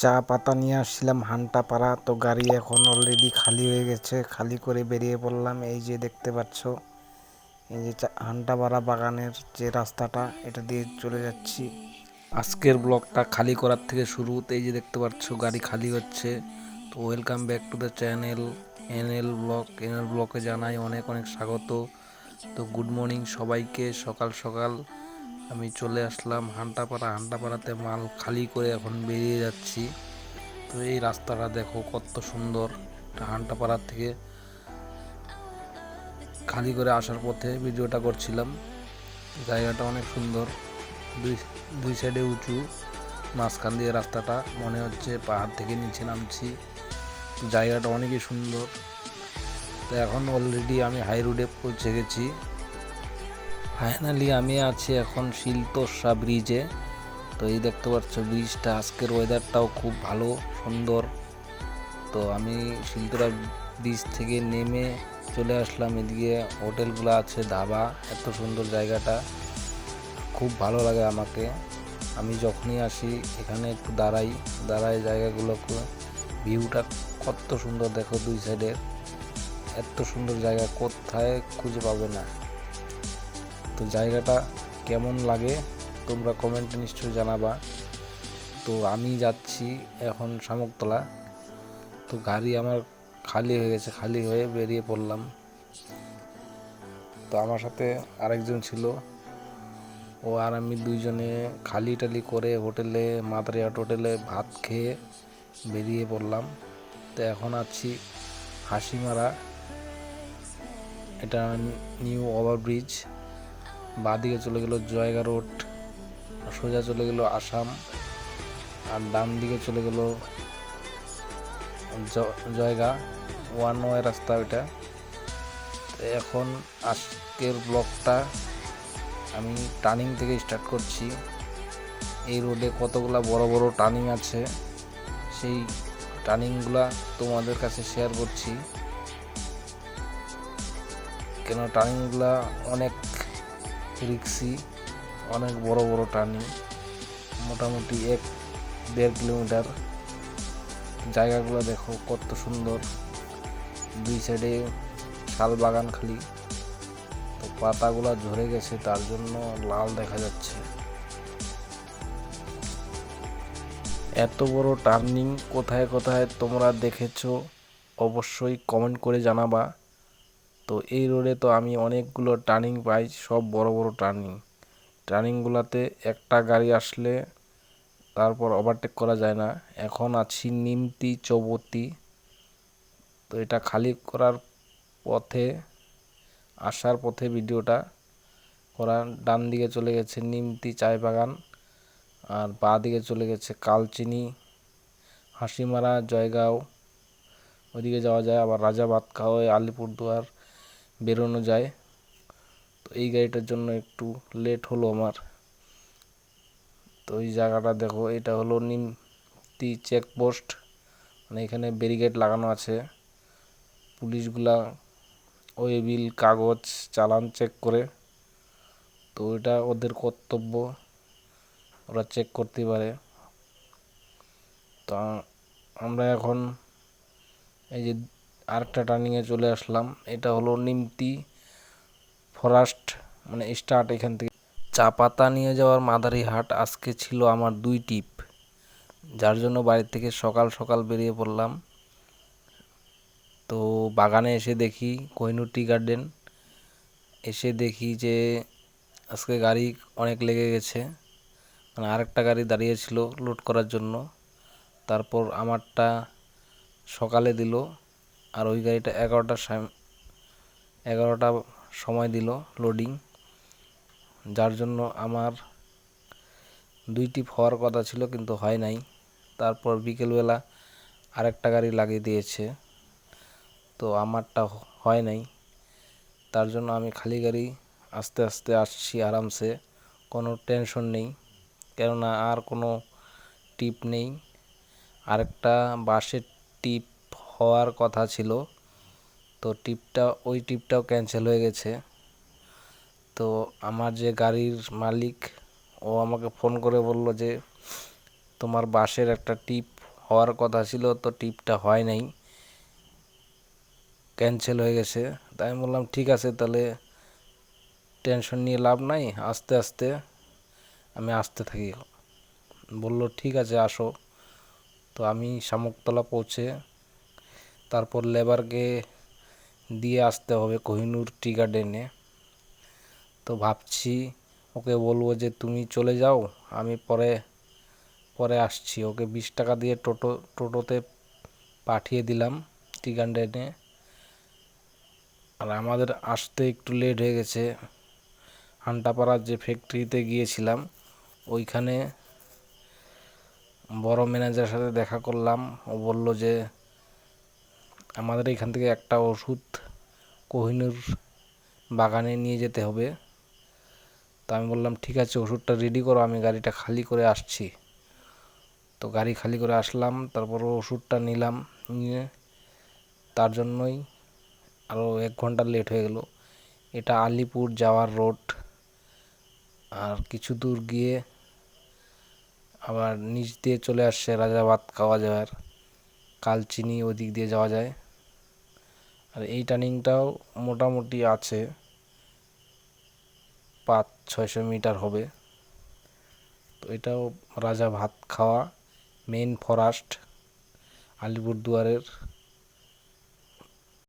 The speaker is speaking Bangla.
চা পাতা নিয়ে আসছিলাম হান্টা পাড়া তো গাড়ি এখন অলরেডি খালি হয়ে গেছে, খালি করে বেরিয়ে পড়লাম। এই যে দেখতে পাচ্ছ, এই যে হান্টাপাড়া বাগানের যে রাস্তাটা, এটা দিয়ে চলে যাচ্ছি। আজকের ব্লগটা খালি করার থেকে শুরু। এই যে দেখতে পাচ্ছ, গাড়ি খালি হচ্ছে। তো welcome back to the channel NL blog NL ব্লগে জানাই অনেক অনেক স্বাগত। তো গুড মর্নিং সবাইকে, সকাল সকাল। আমি চলে আসলাম হান্টাপাড়া। হান্টাপাড়াতে মাল খালি করে এখন বেরিয়ে যাচ্ছি। তো এই রাস্তাটা দেখো কত সুন্দর। হান্টাপাড়া থেকে খালি করে আসার পথে ভিডিওটা করছিলাম। জায়গাটা অনেক সুন্দর। দুই দুই সাইডে উঁচু। মাঝখান দিয়ে রাস্তাটা। মনে হচ্ছে পাহাড় থেকে নিচে নামছি। জায়গাটা অনেকই সুন্দর। তো এখন অলরেডি আমি হাই রোডে পৌঁছে গেছি। ফাইনালি আমি আছি এখন শিলতোষা ব্রিজে। তো এই দেখতে পাচ্ছ ব্রিজটা, আজকের ওয়েদারটাও খুব ভালো, সুন্দর। তো আমি শিলতোরা ব্রিজ থেকে নেমে চলে আসলাম, এদিকে হোটেলগুলো আছে, ধাবা, এত সুন্দর জায়গাটা। খুব ভালো লাগে আমাকে। আমি যখনই আসি, এখানে একটু দাঁড়াই দাঁড়াই জায়গাগুলোকে ভিউটা কত সুন্দর দেখো দুই সাইডে এত সুন্দর জায়গা, কোথায় খুঁজে পাবে না। তো জায়গাটা কেমন লাগে তোমরা কমেন্টে নিশ্চয়ই জানাবা। তো আমি যাচ্ছি এখন শামুকতলা। তো গাড়ি আমার খালি হয়ে গেছে, খালি হয়ে বেরিয়ে পড়লাম। তো আমার সাথে আরেকজন ছিল। ও আর আমি দুইজনে খালি টালি করে হোটেলে, মাদারিহাট হোটেলে ভাত খেয়ে বেরিয়ে পড়লাম। তো এখন আছি হাসিমারা। এটা নিউ ওভারব্রিজ। বাঁদিকে চলে গেল জয়গা রোড, সোজা চলে গেল আসাম, আর ডান দিকে চলে গেল জয়গা ওয়ান ওয়ে রাস্তা ওইটা। এখন আজকের ব্লগটা আমি টার্নিং থেকে স্টার্ট করছি। এই রোডে কতগুলা বড় বড় টার্নিং আছে, সেই টার্নিংগুলা তোমাদের কাছে শেয়ার করছি। কেন টার্নিংগুলা অনেক রিক্সি, অনেক বড় বড় টার্নিং মোটামুটি এক দেড় কিলোমিটার। জায়গাগুলো দেখো কত সুন্দর। দুই সাইডে শাল বাগান খালি। তো পাতাগুলো ঝরে গেছে, তার জন্য লাল দেখা যাচ্ছে। এত বড় টার্নিং কোথায় কোথায় তোমরা দেখেছ, অবশ্যই কমেন্ট করে জানাবা। তো এই রোডে তো আমি অনেকগুলো টার্নিং পাই, সব বড় বড় টার্নিং টার্নিংগুলোতে একটা গাড়ি আসলে তারপর ওভারটেক করা যায় না। এখন আছি নিমতি চৌবতি। তো এটা খালি করার পথে, আসার পথে ভিডিওটা করা ডান দিকে চলে গেছে নিমতি চায় বাগান আর বাঁ দিকে চলে গেছে কালচিনি, হাসিমারা, জয়গাঁও। ওইদিকে যাওয়া যায়, আবার রাজাবাদ খাওয়াই আলিপুরদুয়ার বেরোনো যায়। তো এই গাড়িটার জন্য একটু লেট হলো আমার। তো এই জায়গাটা দেখো, এটা হলো নিমতি চেকপোস্ট মানে এখানে ব্যারিকেড লাগানো আছে। পুলিশগুলা ওই বিল কাগজ চালান চেক করে। তো এটা ওদের কর্তব্য, ওরা চেক করতে পারে। তো আমরা এখন এই যে আরেকটা টার্নিংয়ে চলে আসলাম। এটা হলো নিমতি ফরেস্ট মানে স্টার্ট এখান থেকে। চা পাতা নিয়ে যাওয়ার মাদারি হাট আজকে ছিল আমার দুই টিপ। যার জন্য বাড়ি থেকে সকাল সকাল বেরিয়ে পড়লাম। তো বাগানে এসে দেখি কোহিনুর টি গার্ডেন এসে দেখি যে আজকে গাড়ি অনেক লেগে গেছে। মানে আরেকটা গাড়ি দাঁড়িয়েছিল লোড করার জন্য। তারপর আমারটা সকালে দিল। আর ওই গাড়িটা এগারোটার এগারোটা সময় দিল লোডিং যার জন্য আমার দুইটি হওয়ার কথা ছিল কিন্তু হয় নাই। তারপর বিকেলবেলা আরেকটা গাড়ি লাগিয়ে দিয়েছে, তো আমারটা হয় নাই। তার জন্য আমি খালি গাড়ি আস্তে আস্তে আসছি আরামসে, কোনো টেনশন নেই। কেননা আর কোনো টিপ নেই। আরেকটা বাসের টিপ হওয়ার কথা ছিল। তো টিপটা, ওই টিপটাও ক্যান্সেল হয়ে গেছে। তো আমার যে গাড়ির মালিক, ও আমাকে ফোন করে বলল যে, তোমার বাসের একটা টিপ হওয়ার কথা ছিল, তো ট্রিপটা হয় নাই। ক্যান্সেল হয়ে গেছে। তাই আমি বললাম, ঠিক আছে, তাহলে টেনশন নিয়ে লাভ নাই, আস্তে আস্তে আমি আসতে থাকি। বলল, ঠিক আছে, আসো। তো আমি শামুকতলা পৌঁছে তারপর লেবারকে দিয়ে আসতে হবে কোহিনুর টি গার্ডেনে। তো ভাবছি ওকে বলব যে তুমি চলে যাও, আমি পরে পরে আসছি। ওকে বিশ টাকা দিয়ে টোটো, টোটোতে পাঠিয়ে দিলাম টি গার্ডেনে। আর আমাদের আসতে একটু লেট হয়ে গেছে। হান্টাপাড়ার যে ফ্যাক্টরিতে গিয়েছিলাম, ওইখানে বড় ম্যানেজারের সাথে দেখা করলাম। ও বলল যে আমাদের এখান থেকে একটা ওষুধ কোহিনুর বাগানে নিয়ে যেতে হবে। তো আমি বললাম, ঠিক আছে, ওষুধটা রেডি করো, আমি গাড়িটা খালি করে আসছি। তো গাড়ি খালি করে আসলাম তারপর ওষুধটা নিলাম, নিয়ে তার জন্যই আরও এক ঘণ্টা লেট হয়ে গেল। এটা আলিপুর যাওয়ার রোড আর কিছু দূর গিয়ে আবার নিচ দিয়ে চলে আসছে রাজাবাদ খাওয়া যাওয়ার কালচিনি ওদিক দিয়ে যাওয়া যায়। আর এই টার্নিংটাও মোটামুটি আছে। পাঁচ, ছয়শো মিটার হবে। তো এটাও রাজা ভাত খাওয়া মেন ফরেস্ট আলিপুরদুয়ারের